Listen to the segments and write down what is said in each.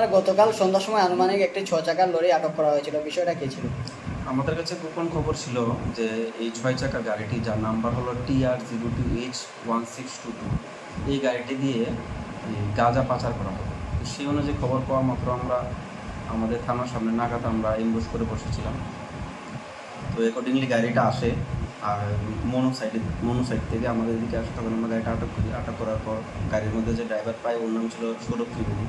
আর গতকাল সন্ধ্যার সময় আনুমানিক একটি ছ চাকার লরি আটক করা হয়েছিল। বিষয়টা কি ছিল? আমাদের কাছে গোপন খবর ছিল যে এই ছয় চাকা গাড়িটি, যার নাম্বার হলো T R zero two H one six two two, এই গাড়িটি দিয়ে গাঁজা পাচার করা হবে তো সেই অনুযায়ী খবর পাওয়া মাত্র আমরা আমাদের থানার সামনে নাগাদ আমরা ইনভেস্ট করে বসেছিলাম। তো অ্যাকর্ডিংলি গাড়িটা আসে আর মনো সাইডে মনো সাইড থেকে আমাদের দিকে আসে তখন আমরা গাড়িটা আটক করি। আটক করার পর গাড়ির মধ্যে যে ড্রাইভার পাই ওর নাম ছিল সৌরভ ত্রিবেদী।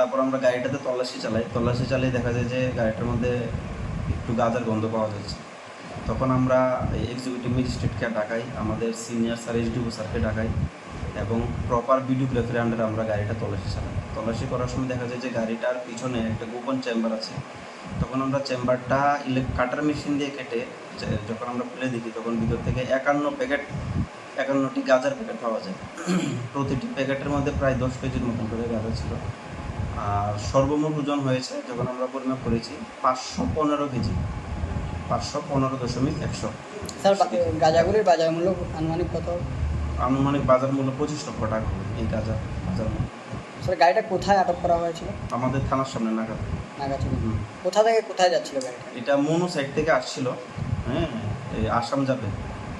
তারপর আমরা গাড়িটাতে তল্লাশি চালাই। তল্লাশি চালিয়ে দেখা যায় যে গাড়িটার মধ্যে একটু গাজার গন্ধ পাওয়া যাচ্ছে। তখন আমরা এক্সিকিউটিভ ম্যাজিস্ট্রেটকে ডাকাই, আমাদের সিনিয়র স্যার এইচডিও স্যারকে ডাকাই এবং প্রপার ভিডিওগ্রাফির আন্ডারে আমরা গাড়িটা তল্লাশি চালাই। তল্লাশি করার সময় দেখা যায় যে গাড়িটার পিছনে একটা গোপন চেম্বার আছে। তখন আমরা চেম্বারটা ইলেক কাটার মেশিন দিয়ে কেটে যখন আমরা খুলে দেখি, তখন ভিতর থেকে একান্ন প্যাকেট একান্নটি গাজার প্যাকেট পাওয়া যায়। প্রতিটি প্যাকেটের মধ্যে প্রায় দশ কেজির মতন করে গাঁজা ছিল। সর্বমোট ওজন হয়েছে যখন আমরা পরিমাপ করেছি পাঁচশো পনেরো কেজি। পাঁচশো পনেরো দশমিক একশো। স্যার গাঁজাগুলির বাজার মূল্য আনুমানিক কত? আনুমানিক বাজার মূল্য পঁচিশ লক্ষ টাকা হবে এই গাঁজা বাজার মূল্য স্যার গাড়িটা কোথায় আটক করা হয়েছিল? আমাদের থানার সামনে নাগাছিল হুম। কোথা থেকে কোথায় যাচ্ছিল গাড়িটা? এটা মনো সাইড থেকে আসছিল হ্যাঁ এই আসাম যাবে।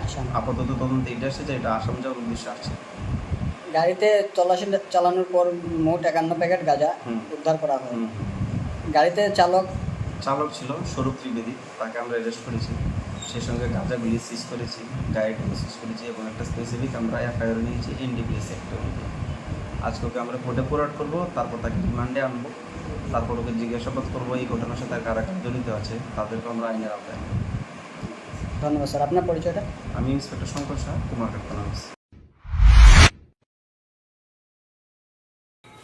আসাম। আপাতত তদন্ত এটা এসেছে এটা আসাম যাওয়ার উদ্দেশ্যে আসছে। গাড়িতে তল্লাশি চালানোর পর মোট একান্ন প্যাকেট গাঁজা উদ্ধার করা হয়। গাড়িতে চালক চালক ছিল স্বরূপ ত্রিবেদী তাকে আমরা অ্যারেস্ট করেছি। সেই সঙ্গে গাঁজাগুলি সিজ করেছি গাড়িটিকে সিজ করেছি এবং একটা স্পেসিফিক আমরা এফআইআর নিয়েছি এনডিপিএস একটা অনুযায়ী আজকে ওকে আমরা কোর্টে ফরওয়ার্ড করব তারপর তাকে রিমান্ডে আনব। তারপর ওকে জিজ্ঞাসাবাদ করব এই ঘটনার সাথে কারা জড়িত আছে তাদেরকে আমরা আইনের আওতায় আনব। ধন্যবাদ স্যার। আপনার পরিচয়টা? আমি ইন্সপেক্টর শঙ্কর শাহ কুমারঘাট থানা